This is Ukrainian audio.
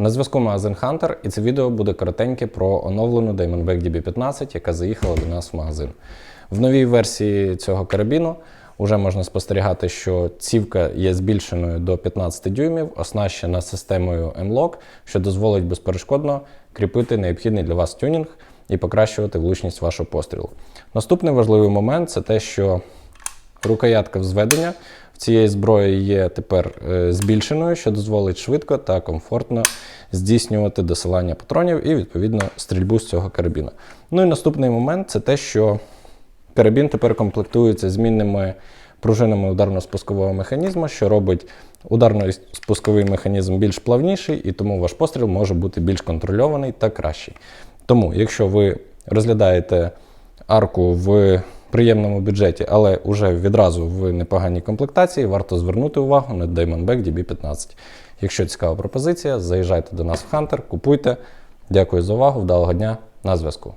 На зв'язку магазин Hunter, і це відео буде коротеньке про оновлену Diamondback DB15, яка заїхала до нас в магазин. В новій версії цього карабіну вже можна спостерігати, що цівка є збільшеною до 15 дюймів, оснащена системою M-Lock, що дозволить безперешкодно кріпити необхідний для вас тюнінг і покращувати влучність вашого пострілу. Наступний важливий момент це те, що рукоятка взведення цієї зброї є тепер е, збільшеною, що дозволить швидко та комфортно здійснювати досилання патронів і відповідно стрільбу з цього карабіна. Ну і наступний момент це те, що карабін тепер комплектується змінними пружинами ударно-спускового механізму, що робить ударно-спусковий механізм більш плавніший, і тому ваш постріл може бути більш контрольований та кращий. Тому, якщо ви розглядаєте арку в приємному бюджеті, але вже відразу в непоганій комплектації, варто звернути увагу на Diamondback DB15. Якщо цікава пропозиція, заїжджайте до нас в Hunter, купуйте. Дякую за увагу, вдалого дня на зв'язку.